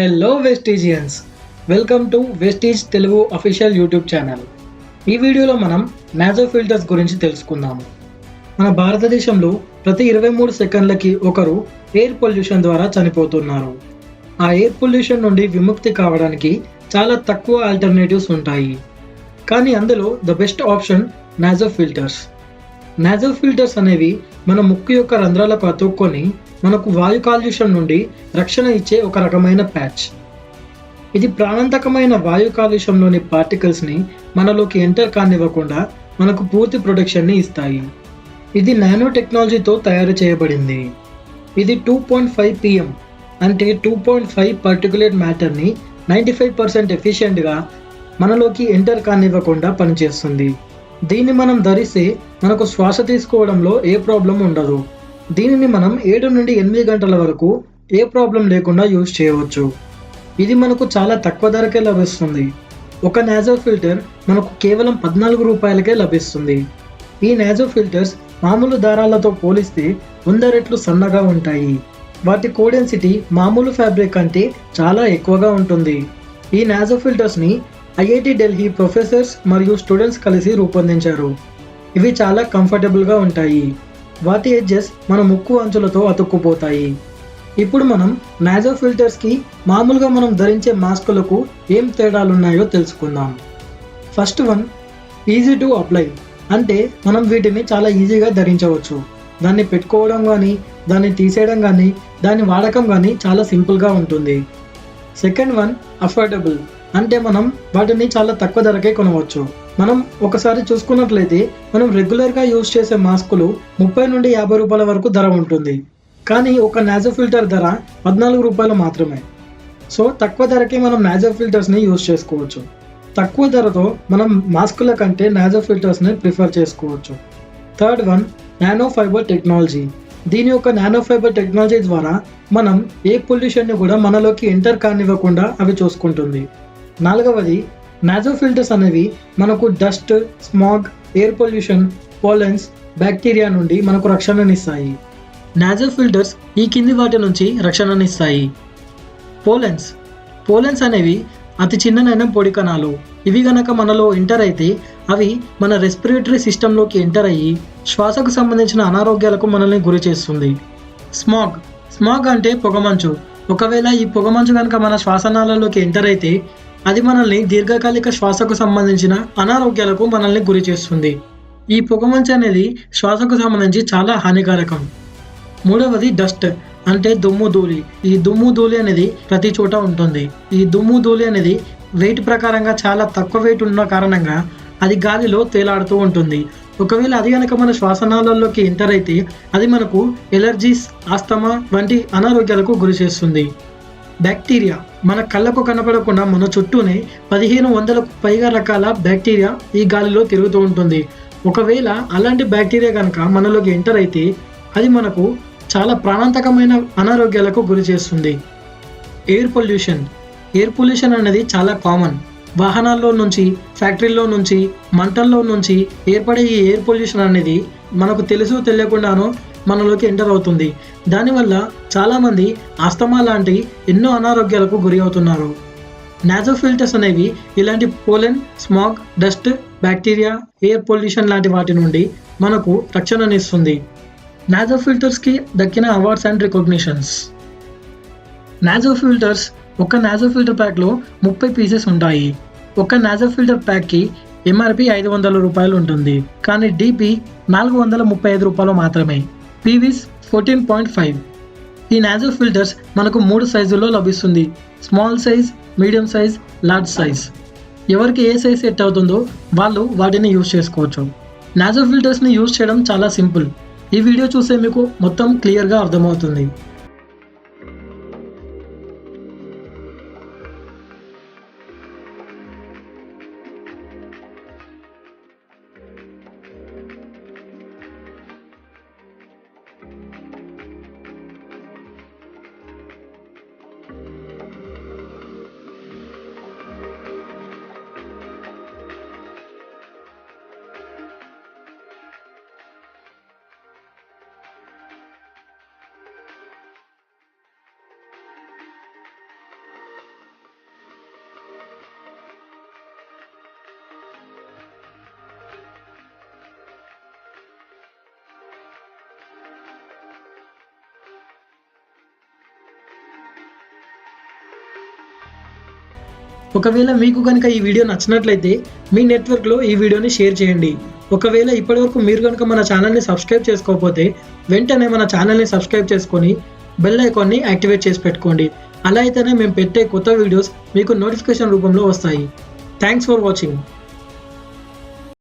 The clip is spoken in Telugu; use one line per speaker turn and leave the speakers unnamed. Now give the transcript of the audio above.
Hello Vestigians welcome to Vestige Telugu official YouTube channel ఈ వీడియోలో మనం నాజో ఫిల్టర్స్ గురించి తెలుసుకుందాము. మన భారతదేశంలో ప్రతి ఇరవై మూడు సెకండ్లకి ఒకరు ఎయిర్ పొల్యూషన్ ద్వారా చనిపోతున్నారు. ఆ ఎయిర్ పొల్యూషన్ నుండి విముక్తి కావడానికి చాలా తక్కువ ఆల్టర్నేటివ్స్ ఉంటాయి. కానీ అందులో the best option Naso filters Naso filters అనేవి మన ముక్కు యొక్క రంధ్రాలకు అతుక్కొని మనకు వాయు కాలుష్యం నుండి రక్షణ ఇచ్చే ఒక రకమైన ప్యాచ్. ఇది ప్రాణాంతకమైన వాయు కాలుష్యంలోని పార్టికల్స్ని మనలోకి ఎంటర్ కానివ్వకుండా మనకు పూర్తి ప్రొటెక్షన్ని ఇస్తాయి. ఇది నానో టెక్నాలజీతో తయారు చేయబడింది. ఇది టూ పాయింట్ ఫైవ్ పిఎం అంటే టూ పాయింట్ ఫైవ్ పర్టికులేట్ మ్యాటర్ని నైంటీ ఫైవ్ పర్సెంట్ ఎఫిషియెంట్గా మనలోకి ఎంటర్ కానివ్వకుండా పనిచేస్తుంది. దీన్ని మనం ధరిస్తే మనకు శ్వాస తీసుకోవడంలో ఏ ప్రాబ్లం ఉండదు. దీనిని మనం ఏడు నుండి ఎనిమిది గంటల వరకు ఏ ప్రాబ్లం లేకుండా యూజ్ చేయవచ్చు. ఇది మనకు చాలా తక్కువ ధరకే లభిస్తుంది. ఒక నాజో ఫిల్టర్ మనకు కేవలం పద్నాలుగు రూపాయలకే లభిస్తుంది. ఈ నాజో ఫిల్టర్స్ మామూలు దారాలతో పోలిస్తే వంద రెట్లు సన్నగా ఉంటాయి. వాటి కోడెన్సిటీ మామూలు ఫ్యాబ్రిక్ కంటే చాలా ఎక్కువగా ఉంటుంది. ఈ నాజో ఫిల్టర్స్ని ఐఐటి ఢిల్లీ ప్రొఫెసర్స్ మరియు స్టూడెంట్స్ కలిసి రూపొందించారు. ఇవి చాలా కంఫర్టబుల్గా ఉంటాయి. వాటి ఎడ్జెస్ మన ముక్కు అంచులతో అతుక్కుపోతాయి. ఇప్పుడు మనం నాజో ఫిల్టర్స్కి మామూలుగా మనం ధరించే మాస్కులకు ఏం తేడాలున్నాయో తెలుసుకుందాం. First one easy to apply అంటే మనం వీటిని చాలా ఈజీగా ధరించవచ్చు. దాన్ని పెట్టుకోవడం కానీ దాన్ని తీసేయడం కానీ దాని వాడకం కానీ చాలా సింపుల్గా ఉంటుంది. సెకండ్ వన్ అఫోర్డబుల్ అంటే మనం వాటిని చాలా తక్కువ ధరకే కొనవచ్చు. మనం ఒకసారి చూసుకున్నట్లయితే మనం రెగ్యులర్గా యూజ్ చేసే మాస్కులు ముప్పై నుండి యాభై రూపాయల వరకు ధర ఉంటుంది. కానీ ఒక నాజో ఫిల్టర్ ధర పద్నాలుగు రూపాయలు మాత్రమే. సో తక్కువ ధరకే మనం నాజో ఫిల్టర్స్ని యూజ్ చేసుకోవచ్చు. తక్కువ ధరతో మనం మాస్కుల కంటే నాజో ఫిల్టర్స్ని ప్రిఫర్ చేసుకోవచ్చు. Third one nano fibre technology దీని యొక్క నానో ఫైబర్ టెక్నాలజీ ద్వారా మనం ఏ పొల్యూషన్ని కూడా మనలోకి ఎంటర్ కానివ్వకుండా అవి చూసుకుంటుంది. నాలుగవది మ్యాజో ఫిల్టర్స్ అనేవి మనకు dust smog air pollution pollens bacteria నుండి మనకు రక్షణనిస్తాయి నాజో ఫిల్టర్స్ ఈ కింది వాటి నుంచి రక్షణనిస్తాయి పోలెన్స్ పోలెన్స్ అనేవి అతి చిన్ననైన పొడి కణాలు. ఇవి గనక మనలో ఎంటర్ అయితే అవి మన రెస్పిరేటరీ సిస్టంలోకి ఎంటర్ అయ్యి శ్వాసకు సంబంధించిన అనారోగ్యాలకు మనల్ని గురి చేస్తుంది. స్మాగ్ స్మాగ్ అంటే పొగమంచు. ఒకవేళ ఈ పొగమంచు కనుక మన శ్వాసనాలలోకి ఎంటర్ అయితే అది మనల్ని దీర్ఘకాలిక శ్వాసకు సంబంధించిన అనారోగ్యాలకు మనల్ని గురి చేస్తుంది. ఈ పొగమంచు అనేది శ్వాసకు సంబంధించి చాలా హానికారకం. మూడవది డస్ట్ అంటే దుమ్ము ధూళి. ఈ దుమ్ము ధూళి అనేది ప్రతి చోట ఉంటుంది. ఈ దుమ్ము ధూళి అనేది వెయిట్ ప్రకారంగా చాలా తక్కువ వెయిట్ ఉన్న కారణంగా అది గాలిలో తేలాడుతూ ఉంటుంది. ఒకవేళ అది కనుక మన శ్వాసనాళాల్లోకి ఎంటర్ అయితే అది మనకు ఎలర్జీస్ ఆస్తమా వంటి అనారోగ్యాలకు గురి చేస్తుంది. బ్యాక్టీరియా. మన కళ్ళకు కనపడకుండా మన చుట్టూనే పదిహేను వందలకు పైగా రకాల బ్యాక్టీరియా ఈ గాలిలో తిరుగుతూ ఉంటుంది. ఒకవేళ అలాంటి బ్యాక్టీరియా కనుక మనలోకి ఎంటర్ అయితే అది మనకు చాలా ప్రాణాంతకమైన అనారోగ్యాలకు గురి చేస్తుంది. Air pollution. ఎయిర్ పొల్యూషన్ అనేది చాలా కామన్. వాహనాల్లో నుంచి ఫ్యాక్టరీల్లో నుంచి మంటల్లో నుంచి ఏర్పడే ఈ ఎయిర్ పొల్యూషన్ అనేది మనకు తెలుసు తెలియకుండానో మనలోకి ఎంటర్ అవుతుంది. దానివల్ల చాలామంది ఆస్తమా లాంటి ఎన్నో అనారోగ్యాలకు గురి అవుతున్నారు. నాజో ఫిల్టర్స్ అనేవి ఇలాంటి pollen smog dust bacteria air pollution లాంటి వాటి నుండి మనకు రక్షణనిస్తుంది నాజో ఫిల్టర్స్కి దక్కిన awards and recognitions. Nazo filters ఒక నాజో ఫిల్టర్ ప్యాక్లో ముప్పై పీసెస్ ఉంటాయి. ఒక నాజో ఫిల్టర్ ప్యాక్కి ఎంఆర్పి ఐదు వందల రూపాయలు ఉంటుంది. కానీ డిపి నాలుగు వందల ముప్పై ఐదు రూపాయలు మాత్రమే. పీవీస్ ఫోర్టీన్ పాయింట్ ఫైవ్ ఈ నాజో ఫిల్టర్స్ మనకు మూడు సైజుల్లో లభిస్తుంది. Small size medium size large size ఎవరికి ఏ సైజ్ సెట్ అవుతుందో వాళ్ళు వాటిని యూజ్ చేసుకోవచ్చు. నాజో ఫిల్టర్స్ని యూజ్ చేయడం చాలా సింపుల్ ఈ వీడియో చూస్తే మీకు మొత్తం క్లియర్గా అర్థమవుతుంది. ఒకవేళ మీకు కనుక ఈ వీడియో నచ్చినట్లయితే మీ నెట్వర్క్లో ఈ వీడియోని షేర్ చేయండి. ఒకవేళ ఇప్పటివరకు మీరు కనుక మన ఛానల్ని సబ్స్క్రైబ్ చేసుకోకపోతే వెంటనే మన ఛానల్ని సబ్స్క్రైబ్ చేసుకొని బెల్ ఐకాన్ని యాక్టివేట్ చేసి పెట్టుకోండి. అలా అయితేనే మేము పెట్టే కొత్త వీడియోస్ మీకు నోటిఫికేషన్ రూపంలో వస్తాయి. Thanks for watching